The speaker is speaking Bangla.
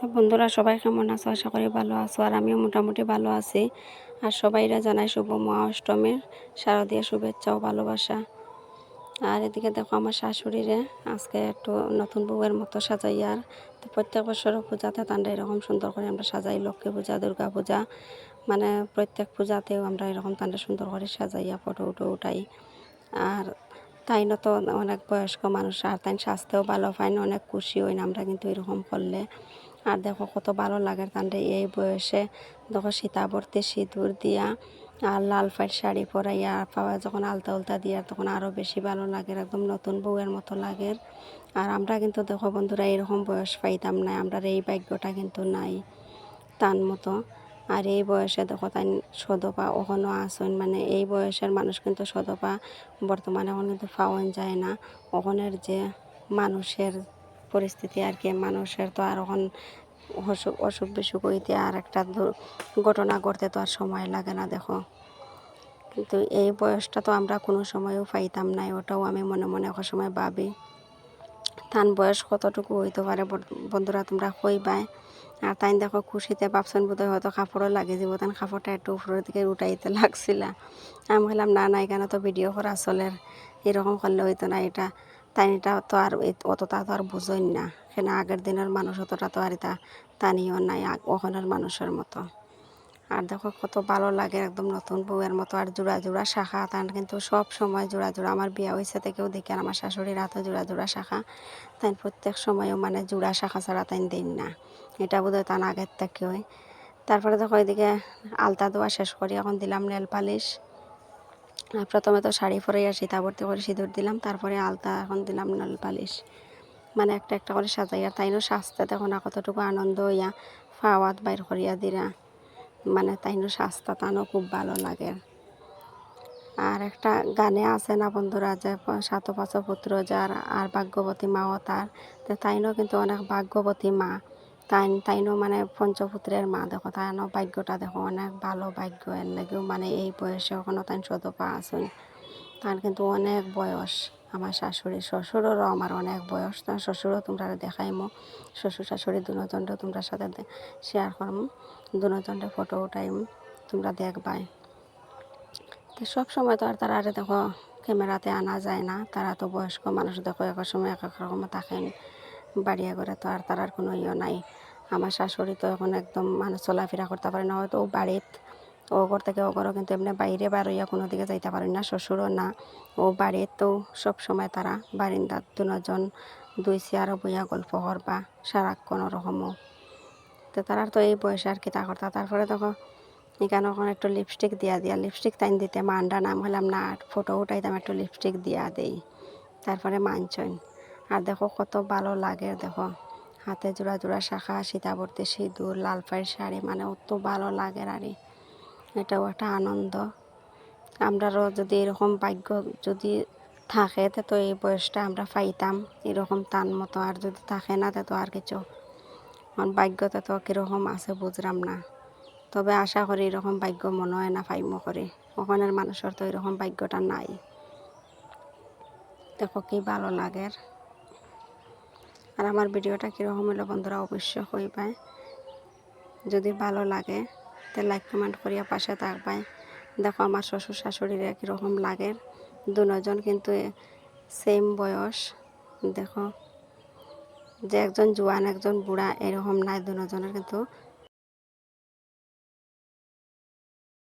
তো বন্ধুরা সবাই কেমন আছো? আশা করি ভালো আছো আর আমিও মোটামুটি ভালো আছি। আর সবাইরা জানাই শুভ মহা অষ্টমীর শারদীয় শুভেচ্ছা ও ভালোবাসা। আর এদিকে দেখো আমার শাশুড়িরে আজকে একটু নতুন বউয়ের মতো সাজাই আর তো প্রত্যেক বছরও পূজাতে তান্ডা এরকম সুন্দর করে আমরা সাজাই। লক্ষ্মী পূজা, দুর্গা পূজা মানে প্রত্যেক পূজাতেও আমরা এরকম তান্ডা সুন্দর করে সাজাইয়া ফটো উটো উঠাই। আর তাই না তো অনেক বয়স্ক মানুষ, আর তাই স্বাস্থ্যও ভালো পায় না অনেক খুশি হই না আমরা কিন্তু এরকম করলে। আর দেখো কত ভালো লাগে তান্ডে এই বয়সে। দেখো সীতাবর্তী সিঁদুর দিয়া আর লাল ফাইট শাড়ি পরাইয়া পাওয়া যখন আলতা উলতা দিয়া তখন আরও বেশি ভালো লাগে একদম নতুন বউয়ের মতো লাগে। আর আমরা কিন্তু দেখো বন্ধুরা এরকম বয়স পাইতাম না আমরা এই ভাগ্যটা কিন্তু নাই তার মতো। আর এই বয়সে দেখো তাই সদপা ওখানেও আসেন মানে এই বয়সের মানুষ কিন্তু সদপা বর্তমানে এখন কিন্তু পাওয়া যায় না। ওখানের যে মানুষের পরিস্থিতি আর কি, মানুষের তো আর এখন অসুখ অসুখ বিসুখ হইতে আর একটা ঘটনা ঘটতে তো আর সময় লাগে না, দেখো। কিন্তু এই বয়সটা তো আমরা কোনো সময়ও পাইতাম না, ওটাও আমি মনে মনে এক সময় ভাবি। তান বয়স কতটুকু হইতে পারে বন্ধুরা তোমরা কইবাই। আর তাই দেখো খুশিতে ভাবছেন বোধহয় হয়তো কাপড়ও লাগে যাব তান কাপড়টা একটু উপরের দিকে উঠাইতে লাগছিল। আমি বললাম না না, এখানে তো ভিডিও করা চলের, এরকম করলে হইতো না, এটা তাই এটা তো আর অতটা তো আর বুঝইন না। কেন আগের দিনের মানুষ অতটা তো আর এটা তানিও নাই ওখানের মানুষের মতো। আর দেখো কত ভালো লাগে একদম নতুন বউয়ের মতো, আর জোড়া জোড়া শাখা তার কিন্তু সব সময় জোড়া জোড়া। আমার বিয়া হয়েছে থেকেও দেখি আমার শাশুড়ির হাতে জোড়া জোড়া শাখা। তাই প্রত্যেক সময়ও মানে জোড়া শাখা ছাড়া তাই দিন না। এটা বোধহয় তার আগের থেকে হয় তারপরে দেখো এদিকে আলতা দোয়া শেষ করি, এখন দিলাম নেল পালিশ। প্রথমে তো শাড়ি পরে আর সীতাবর্তী করে সিঁদুর দিলাম, তারপরে আলতা, এখন দিলাম নেল পালিশ। মানে একটা একটা করে সাজাই, আর তাইনও সাজতে দেখো কতটুকু আনন্দ হইয়া ফাওয়াত বাইর করিয়া দিরা। মানে তাইনও সাজতা তানও খুব ভালো লাগে। আর একটা গানে আছে না বন্ধুরা, যে সাত পাঁচ পুত্র যার আর ভাগ্যবতী মাও তার তাইনও কিন্তু অনেক ভাগ্যবতী মা। তাই তাইনও মানে পঞ্চপুত্রের মা, দেখো তাইনও ভাগ্যটা দেখো অনেক ভালো ভাগ্য, এর লাগেও মানে এই বয়সে এখনও তাই সদপা আছেন। তার কিন্তু অনেক বয়স, আমার শাশুড়ি, শ্বশুরেরও আমার অনেক বয়স তো শ্বশুরও তোমরা দেখাইমো, শ্বশুর, শাশুড়ি দুজনটা তোমরা সাথে শেয়ার করম দুজনটা ফটো উঠাইম, তোমরা দেখবাই। তো সব সময় তো আর তারা আরে দেখো ক্যামেরাতে আনা যায় না, তারা তো বয়স্ক মানুষ, দেখো এক সময় এক এক রকম থাকেন। বাড়িয়া করে তো আর তার আর কোনো ইয়ে নাই। আমার শাশুড়ি তো এখন একদম মানুষ চলাফেরা করতে পারে না, হয়তো ও বাড়িত ও ঘর থেকে ও ঘরও কিন্তু এমনি বাইরে বার হইয়া কোনো দিকে যাইতে পারে না, শ্বশুরও না। ও বাড়িত তো সব সময় তারা বারিন্দাত দুজন, দুই চেয়ারও বইয়া গল্প করবা, সারাক্ষণ ওরকমও। তো তারার তো এই বয়সে আর কি তা করতা তারপরে দেখো, এখানে ওখানে একটু লিপস্টিক দিয়া দিয়া লিপস্টিক তাইন দিতে মান্ডা নাম হলাম না ফটো উঠাইতাম একটু লিপস্টিক দিয়া দেই। তারপরে মানছইন আর দেখো কত ভালো লাগে, দেখো। হাতে জোড়া জোড়া শাখা, সীতাবর্তী সিঁদুর লাল পায়ের শাড়ি মানে অত ভালো লাগে আর এটাও একটা আনন্দ। আমরারও যদি এরকম ভাগ্য যদি থাকে, তে তো এই বয়সটা আমরা পাইতাম এরকম টান মতো। আর যদি থাকে না, তে তো আর কিছু। আমার ভাগ্যতে তো কীরকম আছে বুঝলাম না। তবে আশা করি এরকম ভাগ্য মনে হয় না পাইমো করে। ওখানের মানুষের তো এরকম ভাগ্যটা নাই। দেখো কি ভালো লাগে। আর আমার ভিডিওটা কীরকম হলো বন্ধুরা অবশ্যই পায় যদি ভালো লাগে, তো লাইক কমেন্ট করিয়া পাশে থাকবাই। দেখো আমার শ্বশুর শাশুড়িরা কীরকম লাগে। দুজন কিন্তু সেম বয়স। দেখো, যে একজন জোয়ান, একজন বুড়া, এরকম নাই। দুজনের কিন্তু